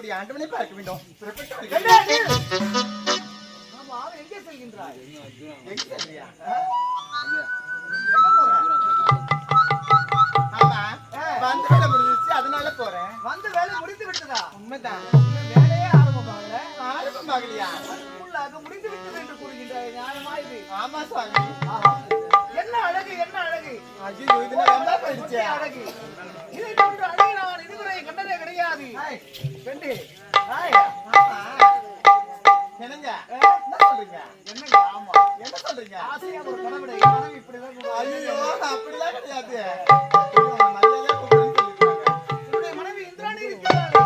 நம்முடைய ஆண்டவனை பார்க்க வேண்டும். எங்கே செல்கின்றாய்? எங்க ஆமா. வந்து வேலை முடிஞ்சிருச்சு அதனால போறேன். வந்து வேலை முடித்து விட்டதா உண்மைதான் வேலையே ஆரம்பமாகல. ஆரம்பமாகலையா? அதுக்குள்ளாக முடித்து விட்டது என்று கூறுகின்ற நியாயமா இது? ஆமா சுவாமி. ஆஹா. என்ன அழகு என்ன அழகு? ஐயோ இது அழகு இதை போன்ற அழகு நான் இதுவரை கண்டதே கிடையாது. ஹாய். என்னங்க என்ன சொல்றீங்க? என்னங்க? ஆமா. என்ன சொல்றீங்க? ஆசையா ஒரு கனவுடை மனைவி இப்படிதான். ஐயோ அப்படிலாம் கிடையாது. மனைவி இந்திராணி இருக்கிறாள்.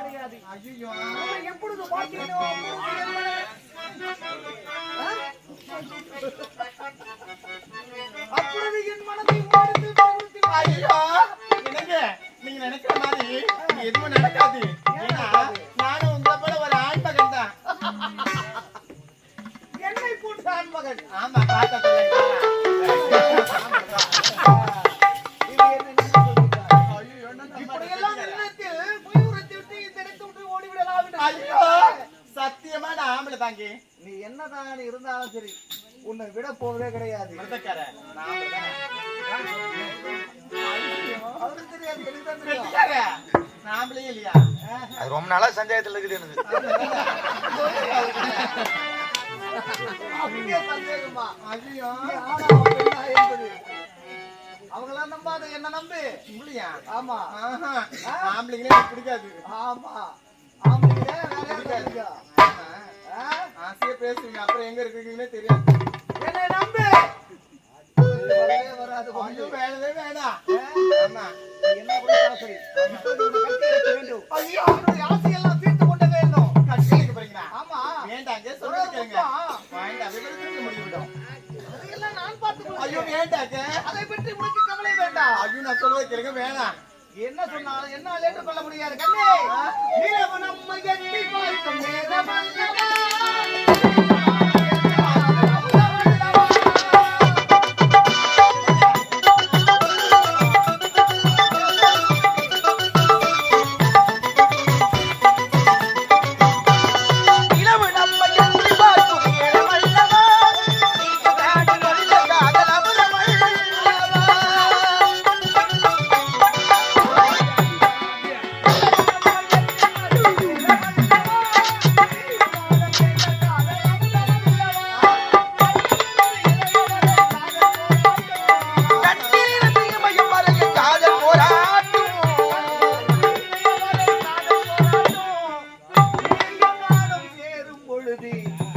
கிடையாது ஐயோ. எப்பொழுது அப்பொழுது என் மனதை ஐயோ. என்னங்க? நீங்க நினைக்கிற மாதிரி எதுவும் நடக்காது. ஏன்னா நானும் உங்களை போல ஒரு ஆண் மகன் தான். என்னை போன்ற ஆண்மகன். ஆமா பார்த்தா சொல்லுங்க. இது என்ன நீங்க சொல்கிறாய்? ஐயோ இப்படியெல்லாம் இல்லத்தில் பொய் உரைத்து விட்டு இந்த இடத்தை விட்டு ஓடிவிடலாம் என்று ஐயோ சத்தியமா நான் ஆம்பளை தாங்கி. நீ என்னதான் இருந்தாலும் சரி உன்னை விட போவதே கிடையாது. அவருக்கு தெரியாது இல்லையா அது ரொம்ப நாளா சந்தேகத்துல இருக்குது எனக்கு. அவங்களாம் நம்பாத என்ன நம்பு உங்களையா ஆமா. ஆம்பளைங்களே எனக்கு பிடிக்காது ஆமா. ஆம்பளைங்களே வேற யாரும் ஆசையா பேசுவீங்க அப்புறம் எங்க இருக்கீங்கன்னே தெரியாது என்ன நம்பு வேணாம் என்ன கூட ஆமா வேண்டாம் அதை பற்றி வேண்டாம் நான் என்ன சொன்னாலும் என்னால் ஏற்றுக்கொள்ள முடியாது கண்ணே நிலவு நம்மை பார்க்கும் நேரமல்லவா? சேரும்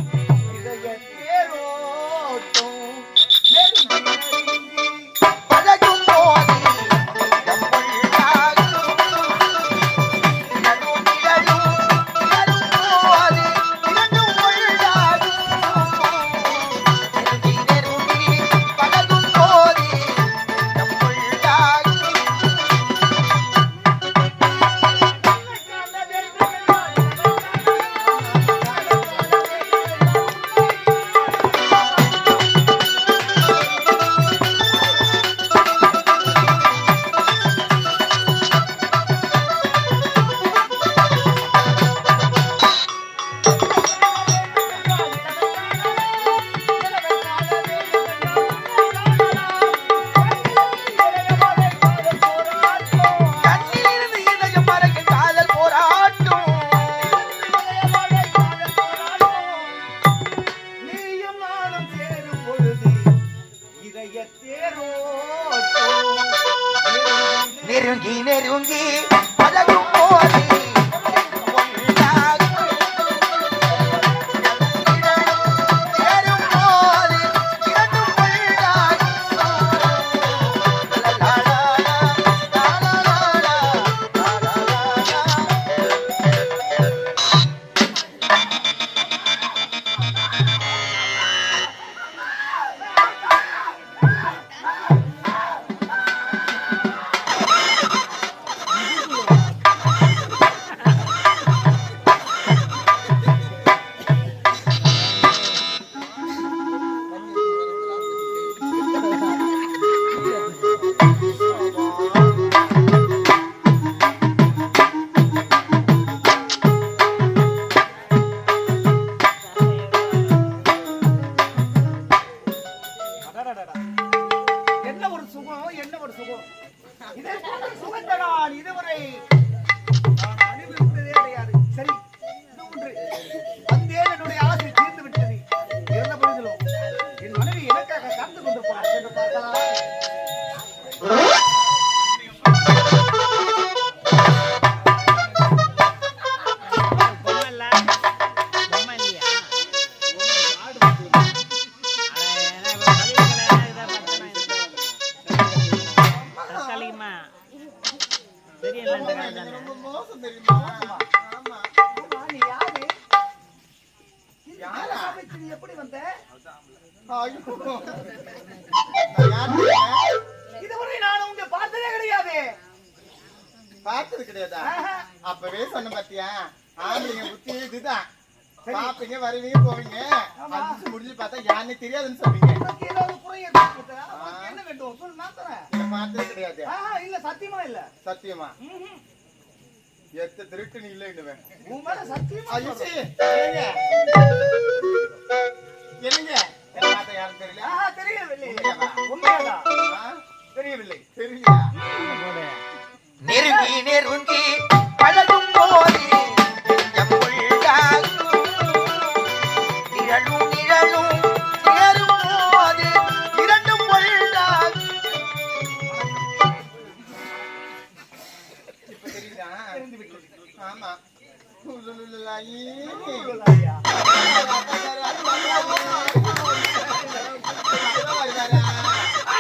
ரொம்ப மோசம் தெரியுமா? ஆமா ஆமா, நீ யாரு? யாரா? நீ எப்படி வந்த? ஐயோ. நான் யாருங்க? இதுவரை நான் உங்க பார்த்ததே கிடையாது. பார்த்தது கிடையாதா. அப்பவே சொன்ன பாத்தியா? ஆம்பளைங்க புத்தி இதுதான். பாப்பீங்க வருவீங்க போவீங்க. முடிஞ்சு பார்த்தா யாருன்னு தெரியாதுன்னு சொல்றீங்க என்ன வேண்டும்? சொல்லு நான் தரேன். பார்த்தது கிடையாது. இல்ல சத்தியமா இல்ல. சத்தியமா. எத்த திருட்டு நீ இல்லைன்னுவேன் உன் மேல சத்தியமா. என்னங்க? யாரும் தெரியல? ஆஹா, தெரியவில்லை. ஆ? தெரியவில்லை. தெரியலையா? போடு. நெருங்கி நெருங்கி பழகும் போது உலுலுலுலாயி. ஐயா.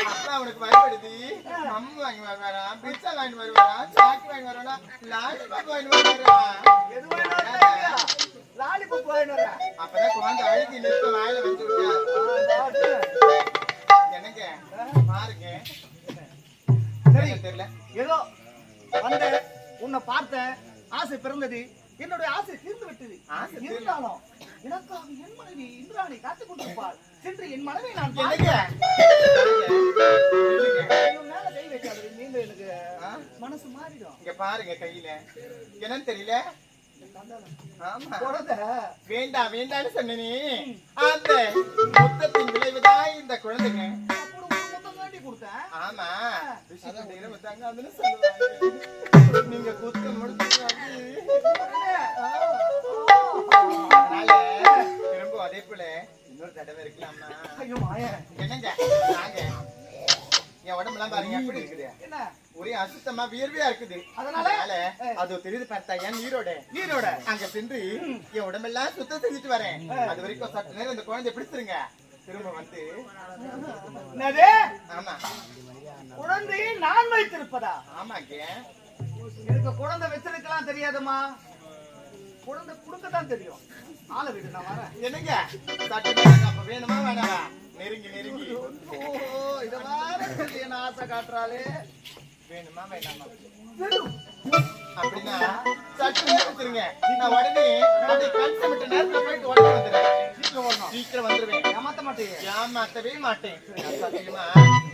அப்பா பயப்படுது அம்மா வாங்கி வருவாரா பிச்சை வாங்கி வருவாரா சாக்கு வாங்கி வருவாரா லாலிபாப் வாங்கி வருவாரா எது வேணாலும் தெரியா? லாலிபப் வாங்கிட்டு வரேன். அப்பதான் குழந்தை அழுகி நிற்க வாயில வச்சு என்னங்க பாருங்க சரி. தெரியல ஏதோ வந்த உன்னை பார்த்தேன் ஆசை பிறந்தது என்னுடைய ஆசை தீர்ந்து விட்டது. இருந்தாலும் எனக்காக என் மனைவி இந்திராணி காத்துக் கொண்டிருப்பாள். சென்று என் மனைவி நான் மேல கை வைக்காது மீண்டும் எனக்கு? மனசு மாறிடும். இங்க பாருங்க கையில. என்னன்னு தெரியல? வேண்டாம் வேண்டாம்னு சொன்னனே. அந்த முத்தத்தின் விளைவுதான் இந்த குழந்தைங்க. கொடுத்தேன். ஆமா. அதுன்னு சொல்லுவாங்க. நீங்க குத்து முடிச்சு திரும்ப அதே போல இன்னொரு தடவை இருக்கலாமா ஐயோ மாயன் என்னங்க? நாங்க என் உடம்பெல்லாம் பாருங்க எப்படி இருக்குது? ஒரே அசுத்தமா வியர்வையா இருக்குது. அதனால? அது தெரியுது பார்த்தா என் நீரோட. நீரோட. அங்க சென்று என் உடம்பெல்லாம் சுத்தம் செஞ்சுட்டு வரேன். அது வரைக்கும் சற்று நேரம் இந்த குழந்தை பிடிச்சிருங்க. திரும்ப வந்து ஆமா. குழந்தையை நான் வைத்திருப்பதா? ஆமாங்க. எனக்கு குழந்தை வச்சிருக்கலாம் தெரியாதுமா குழந்தை கொடுக்கத்தான் தெரியும். ஆளை விடு நான் வரேன். என்னங்க? அப்ப வேணுமா வேணாமா நெருங்கி நெருங்கி. ஓ இத வேற சொல்லி என்ன ஆசை காட்டுறாளே? வேணுமா வேணாமா. அப்படின்னா நேரம் வச்சிருங்க நான் உடனே கன்சமிட்ட நேரத்துல போயிட்டு உடனே வந்துடுறேன். சீக்கிரம் வரணும். சீக்கிரம் வந்துருவேன். ஏமாத்த ஏமாத்தவே மாட்டேன். சத்தியமா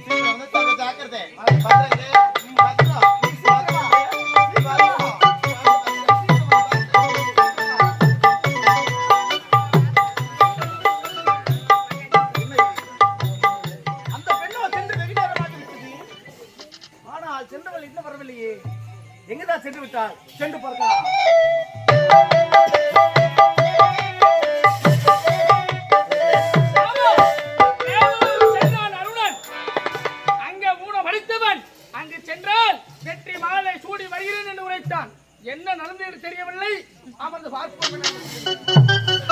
சீக்கிரம் வந்து தங்க ஜாக்கிரதை. பத்திரம். எங்கதான் சென்று விட்டாள் சென்று பார்க்கலாம் சென்றான் அங்கு சென்றால் வெற்றி மாலை சூடி வருகிறேன் என்று உரைத்தான். என்ன நடந்தது தெரியவில்லை. அமர்ந்து பார்ப்போம்.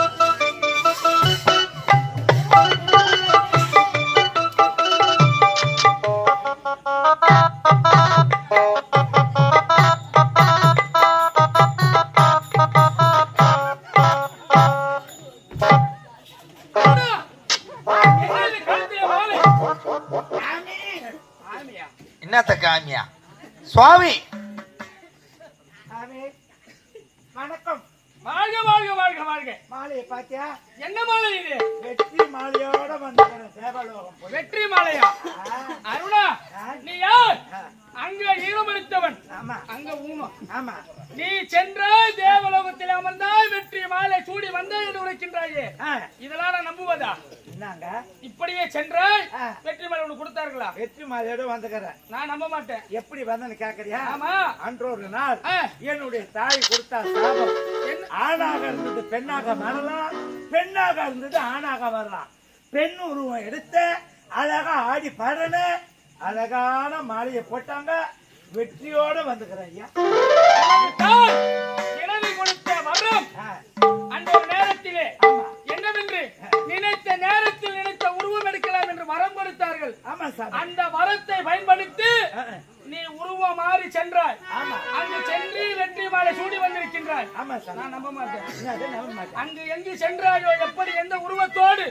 இப்படியே சென்றால். வெற்றி மேல உனக்கு கொடுத்தார்களா? வெற்றி மாதிரியோட வந்துக்கிறேன் நான் நம்ப மாட்டேன். எப்படி வந்தேன்னு கேக்குறியா? ஆமா. அன்றொரு நாள். என்னுடைய தாய் கொடுத்தா சாபம். ஆணாக இருந்தது பெண்ணாக வரலாம் பெண்ணாக இருந்தது ஆணாக வரலாம் பெண் உருவம் எடுத்த அழகா ஆடி பாடன அழகான மாலையை போட்டாங்க. வெற்றியோட வந்துக்கிறேன் ஐயா. இறைவி கொடுத்த வரம். ஆ, அந்த நேரத்திலே நினைத்த நேரத்தில் நினைத்த உருவம் எடுக்கலாம் என்று வரம் கொடுத்தார்கள். ஆமா சார். அந்த வரத்தை பயன்படுத்தி நீ உருவம் மாறி சென்றாய். ஆமா. அங்கு சென்று வெற்றி மாலை சூடி வந்திருக்கின்றாய். ஆமா சார். நான் நம்ப மாட்டேன். என்னது நம்ப மாட்டேன். அங்கு எங்கு சென்றாயோ எப்படி எந்த உருவத்தோடு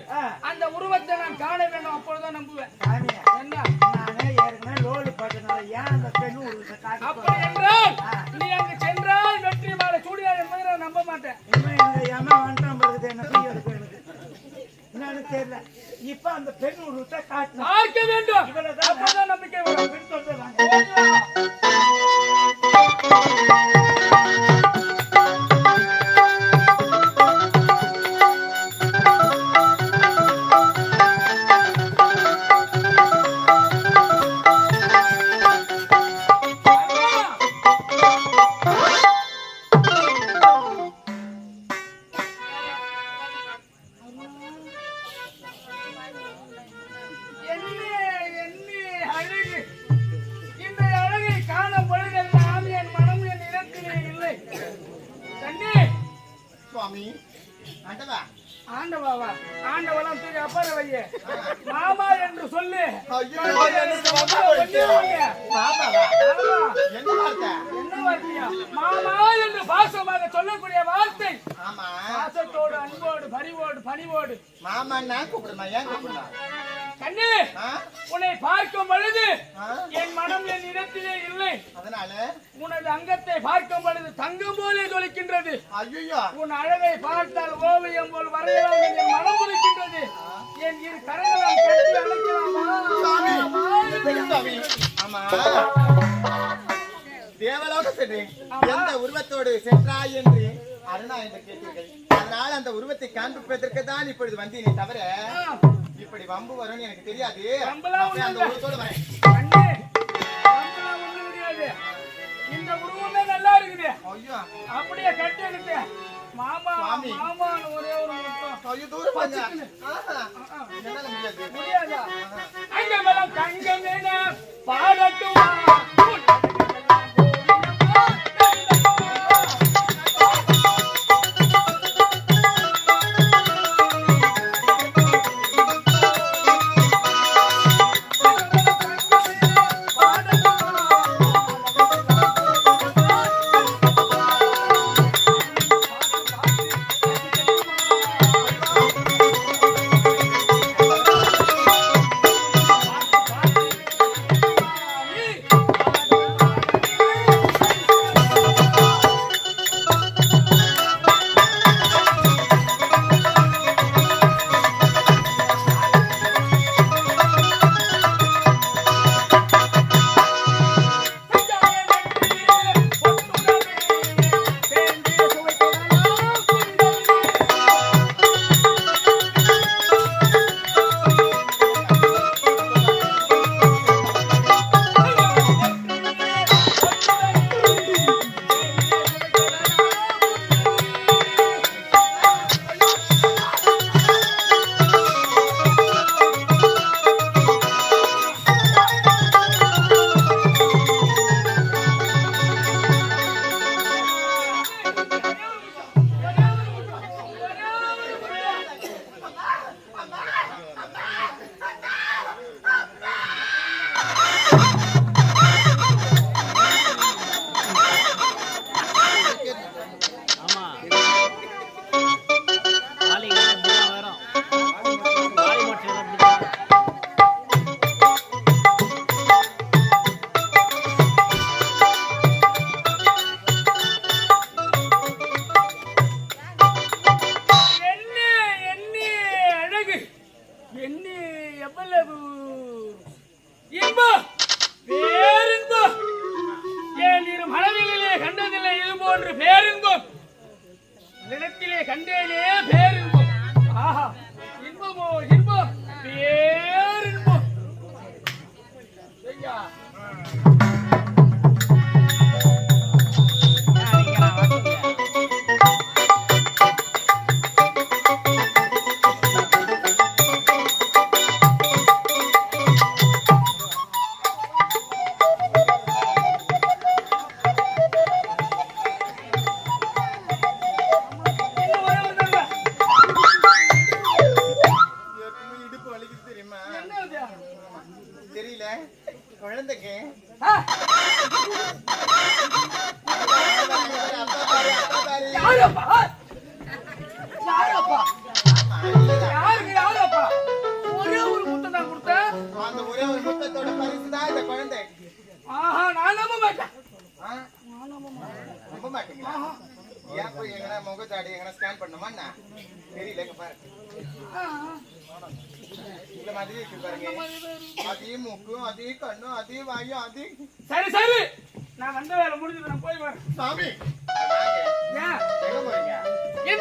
அந்த உருவத்தை நான் காண வேண்டும் அப்பொழுதுதான் நம்புவேன். சாமி, என்ன? நானே ஏற்கனவே லோடு போட்டனால ஏன் அந்த பெண் உருவத்தை அப்படி? என்றால். நீ அங்கு சென்றால் என்னன்னு தெரியல. இப்ப அந்த பெண் உருவத்தை பார்க்க வேண்டும். இவ்வளவுதான். நம்பிக்கை சொல்றாங்க சொல்லக்கூடிய வார்த்தை? ஆமா. பாசத்தோடு அன்போடு பரிவோடு பணிவோடு. மாமான்னா கூப்பிடுமா? ஏன் கூப்பிடுமா? கண்ணு? உன்னை பார்க்கும் பொழுது? என் மனம் என் இடத்திலே இல்லை. அதனால? உனது அங்கத்தை பார்க்கும் பொழுது தங்கம் போலே ஜொலிக்கின்றது ஐயோ உன் அழகை பார்த்தால் ஓவியம் போல் வரையலாம் என் மனம் என் இரு கரங்களால் கட்டி அழைக்கலாமா தேவலோக சென்றேன் எந்த உருவத்தோடு சென்றாய் என்று அருணா என்று கேட்டீர்கள். அதனால் அந்த உருவத்தை காண்பிப்பதற்கு தான் இப்பொழுது வந்தேனே தவிர இப்படி வம்பு வரும்னு எனக்கு தெரியாது. அந்த உருவத்தோடு வரேன். இந்த உருவமே நல்லா இருக்குது. ஐயோ. அப்படியே கட்டி எடுத்து. மாமா. மாமான்னு ஒரே ஒரு ஐயோ தூரம் ஆஹா. என்னால முடியாது. தங்கம் பாடட்டுமா?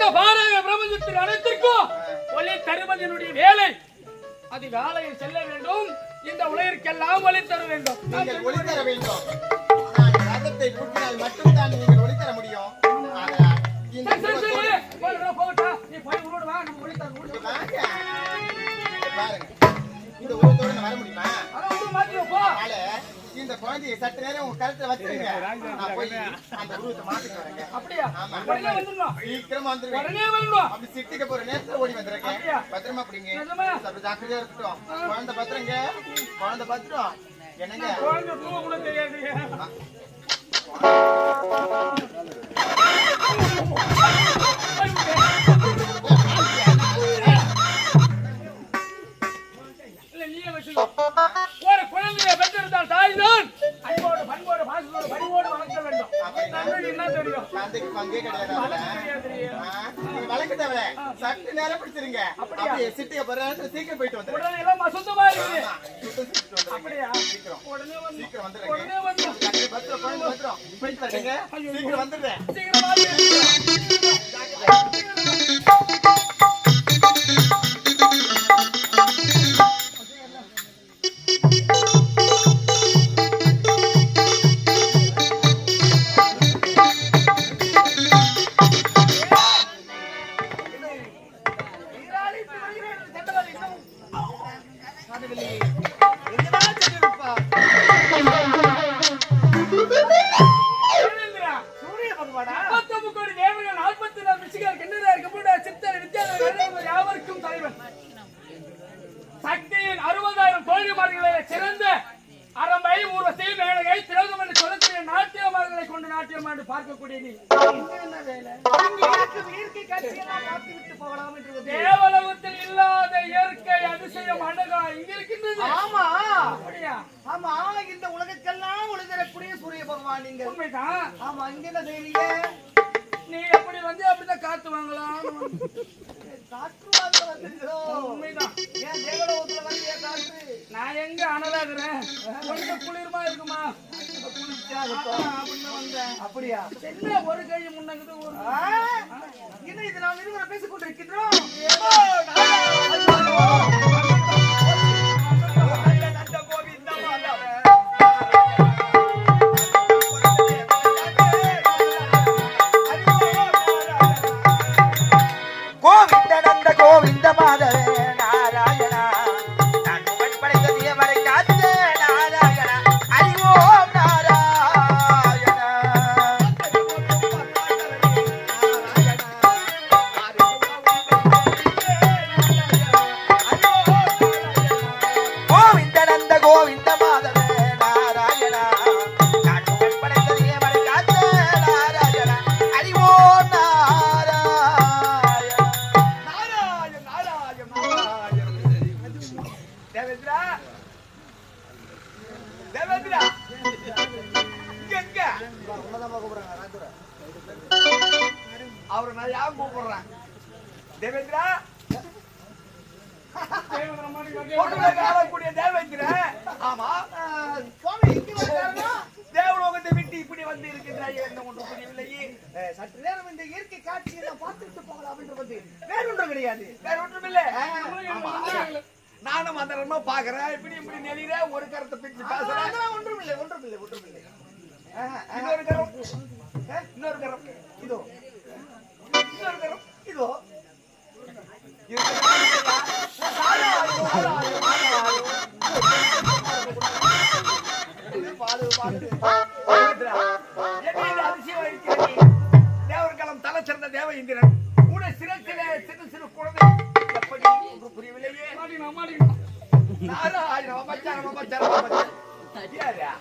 இந்த பாரக பிரபஞ்சத்தின் அனைத்திற்கும் ஒளி தருவதனுடைய வேலை. அது வேலையில் செல்ல வேண்டும். இந்த உலகிற்கெல்லாம் ஒளி தர வேண்டும். நீங்கள் ஒளி தர வேண்டும். நான் ரதத்தை பூட்டினால் மட்டும்தான் நீங்கள் ஒளி தர முடியும். இந்த நான் வர முடியுமா? இந்த குழந்தையை சற்று நேரம் உங்க கருத்துல வச்சிருங்க. நான் போய் அந்த உருவத்தை மாத்திட்டு வரேங்க. அப்படியா? ஆமா. உடனே வந்துடணும் சீக்கிரமா உடனே வந்துடும்? அப்படி சிட்டிக்க போற நேரத்துல ஓடி வந்திருக்கேன் அப்படியா? பத்திரமா பிடிங்க? அப்படி ஜாக்கிரதையா இருக்கட்டும். குழந்தை பத்திரங்க. குழந்தை பத்திரம். என்னங்க? குழந்தை தூங்க கூட தெரியாது. ஒரு தாய்தான் அன்போடு பண்போடு பாசத்தோடு பணிவோடு வளர்க்க வேண்டும். தந்தைக்கு என்ன தெரியும்? தந்தைக்கு பங்கே கிடையாது வளர்க்கட்டவள. சற்று நேரம் பிடிச்சிருங்க. அப்படியே? சிட்டிக்க போற நேரத்துல சீக்கிரம் போயிட்டு வந்துருங்க உடனே எல்லாம் சுத்தம். அப்படியா? சீக்கிரம் உடனே வந்து சீக்கிரம் வந்துருங்க. உடனே வந்து. பத்திரம் பத்திரம். போயிட்டு வரீங்க சீக்கிரம் வந்துடுறேன். சீக்கிரம் வாங்க. தேவலோகத்தில் இல்லாத இயற்கை அதிசயம் அழகா இங்க இருக்கின்றது ஆமா ஆமா இந்த உலகத்துக்கெல்லாம் ஒளி தரக்கூடிய சூரிய பகவான் நீங்க உண்மைதான். ஆமா இங்க என்ன செய்வீங்க நீ எப்படி வந்து அப்படிதான் காத்து வாங்கலாம் நான் எங்க அனலாகிறேன்? கொஞ்சம் குளிர்மா இருக்குமா? அப்படியா? என்ன ஒரு கை முன்னங்குது? என்ன இது நாம் இருவரும் பேசிக் கொண்டிருக்கின்றோம் தேவேந்திரா? தேவலோகத்தை விட்டு இப்படி வந்து இருக்கின்றாய் என்ன ஒன்று புரியவில்லையே. சற்று நேரம் இந்த இயற்கை காட்சியை நான் பார்த்துட்டு போகலாம் வந்து வேற ஒன்றும் கிடையாது. வேற ஒன்றும் இல்லை. நானும் அந்த ரன்மா பாக்குறேன் இப்படி இப்படி நெளிற ஒரு கரத்தை பிடிச்சு பேசுறேன். ஒன்றும் இல்லை ஒன்றும் இல்லை ஒன்றும் இல்லை இன்னொரு கரம். இன்னொரு கரம். இதோ. இன்னொரு கரம். இதோ. தேவர்களம் தலை சிறந்த தேவ இந்திரன் உன சிறத்திலே சிறு சிறு குழந்தை எப்படி புரியவில்லையே மாட்டிக்கணும் மாட்டிக்கணும் நாராயண அபச்சாரம் அபச்சாரம் அபச்சாரம்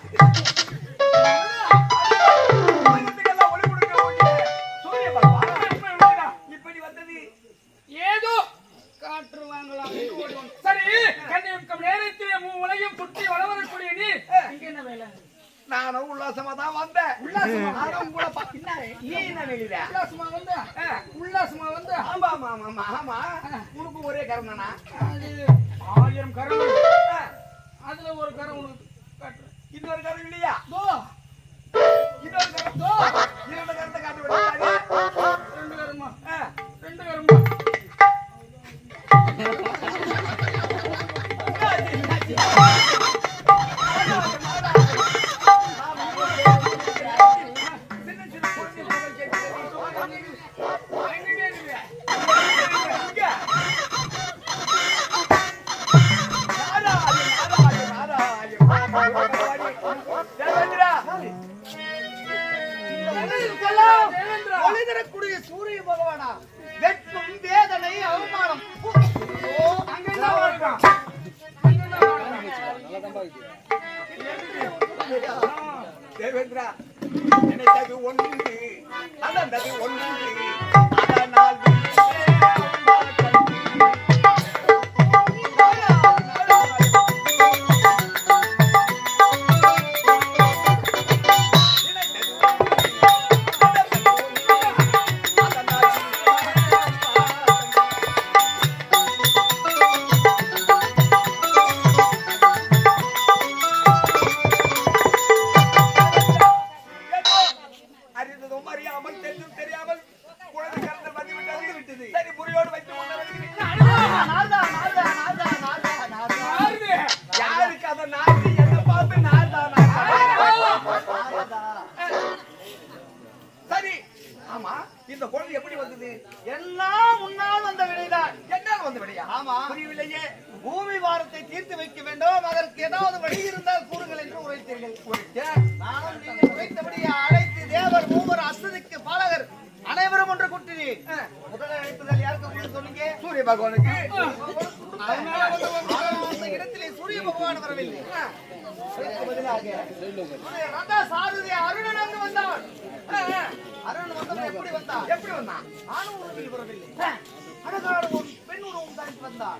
தேவேந்திரா நினைத்தது ஒன்று நடந்தது ஒன்று அதனால்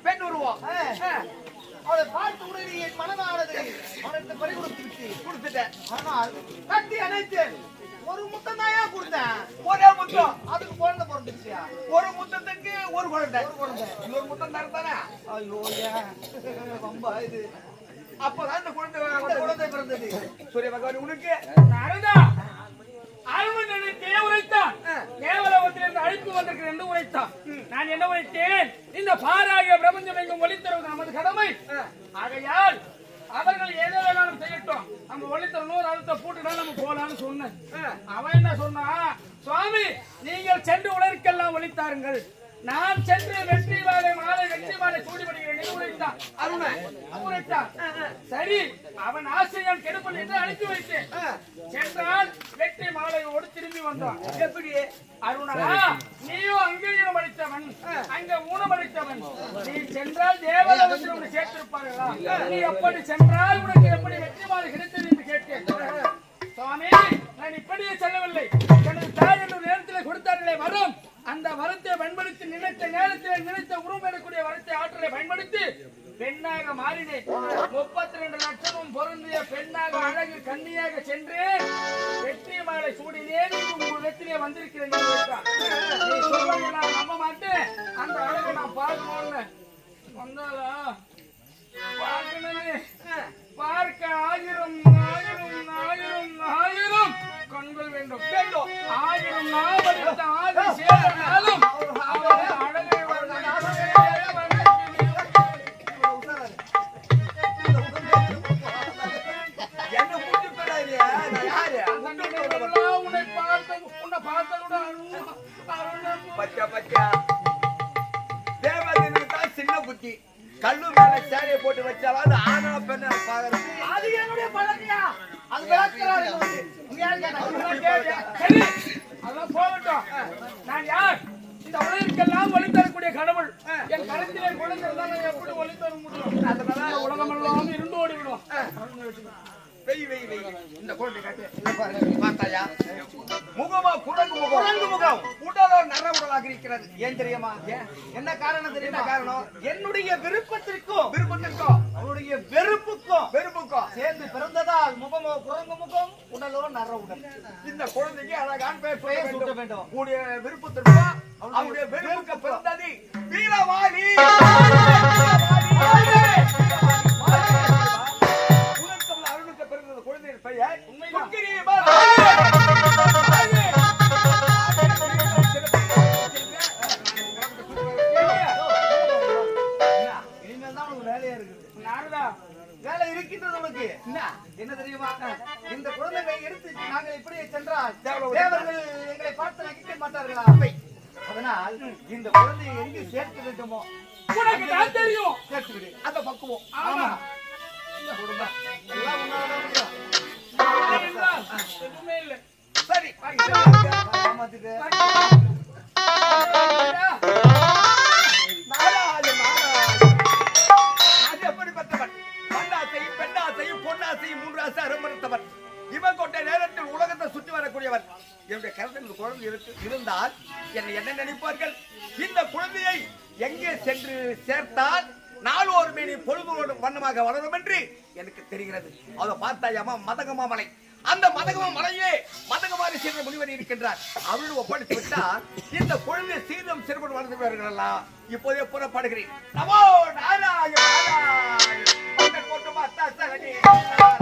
பெண் உருவம். அவளை பார்த்த உடனே என் மனதானது அவனுக்கு பறி கொடுத்து விட்டு கொடுத்துட்டேன். ஆனால் கட்டி அணைத்தேன் ஒரு முத்தம் தாயா கொடுத்தேன். ஒரே முத்தம். அதுக்கு குழந்தை பிறந்துச்சியா ஒரு முத்தத்துக்கு ஒரு குழந்தை. ஒரு குழந்தை. இன்னொரு முத்தம் தரத்தானே ஐயோ ஏன் ரொம்ப இது. அப்பதான் இந்த குழந்தை இந்த குழந்தை பிறந்தது. சூரிய பகவான் உனக்கு. நாரதா, தே உரைத்தான். தேவலோகத்திலிருந்து அழைப்பு வந்திருக்கிறேன் என்று உரைத்தான். நான் என்ன உரைத்தேன்? இந்த பாராகிய பிரபஞ்சம் எங்கும் ஒளித்தருவது நமது கடமை. ஆகையால் அவர்கள் ஏதோ வேணாலும் செய்யட்டும். நம்ம ஒளித்தரணும் ஒரு அழுத்த பூட்டுனா நம்ம போலான்னு சொன்னேன். அவன் என்ன சொன்னா சுவாமி நீங்கள் சென்று உலருக்கெல்லாம் ஒளித்தாருங்கள். நான் சென்று வெற்றி மாலை மாலை வெற்றி மாலை சூடிபடுகிறேன் உரைத்தான். அருணன் உரைத்தான். சரி அவன் ஆசையால் கெடுப்பன் என்று அழைத்து வைத்தேன். எப்படி? அருணா நீயும் அங்க ஊனமடித்தவன் நீ சென்றால் தேவலோகத்தில் உன்னை சேர்த்திருப்பார்களா? நீ எப்படி சென்றால் உனக்கு எப்படி கிடைத்தது என்று கேட்டேன். சுவாமி நான் இப்படியே செல்லவில்லை. எனது தாய் என்று நேரத்தில் கொடுத்தார்களே வரம். அந்த வரத்தை பயன்படுத்தி நினைத்த நேரத்தில் நினைத்த உருவம் எடுக்கக்கூடிய வரத்தை ஆற்றலை பயன்படுத்தி பெண்ணாக மாறினேன். முப்பத்தி ரெண்டு லட்சமும் பொருந்திய பெண்ணாக அழகு கன்னியாக சென்றேன். வெற்றி மாலை சூடினேன் உங்கள் வெற்றிலே வந்திருக்கிறேன் நீ சொல்வதை நான் நம்ப மாட்டேன். அந்த அழகை நான் பார்க்கணும்னு. வந்தாளா? பார்க்கணுமே. பார்க்க ஆயிரம் ஆயிரம் ஆயிரம் ஆயிரம் கண்கள் வேண்டும். வேண்டும். ஆயிரம் நாவடித்த ஆதி சேரனாலும் இந்த குழந்தைக்கு அழகான பேர் பெயர் சொல்ல சூட்ட வேண்டும் உடைய விருப்பத்திற்கும் அவருடைய வெறுப்புக்கு பிறந்தது வீரவாணி! பார்த்து நகைக்க மாட்டார்களா அதனால் இந்த குழந்தையை எங்கு சேர்க்க வேண்டுமோ? உனக்கு நான் தெரியும். என்னை என்ன நினைப்பார்கள்? இந்த குழந்தையை எங்கே சென்று சேர்த்தால் நாலோர் மேனி பொழுதோடு வண்ணமாக வளரும் என்று எனக்கு தெரிகிறது. அதை பார்த்தாயம்மா மதகமா மலை. அந்த மதகமா மலையே மதகமாரி சென்ற முனிவர் இருக்கின்றார். அவரிடம் ஒப்படைத்து விட்டால் இந்த குழந்தை சீதம் சிறுவன் வளர்ந்து இப்போதே புறப்படுகிறேன். நமோ நாராயண போட்டு பார்த்தா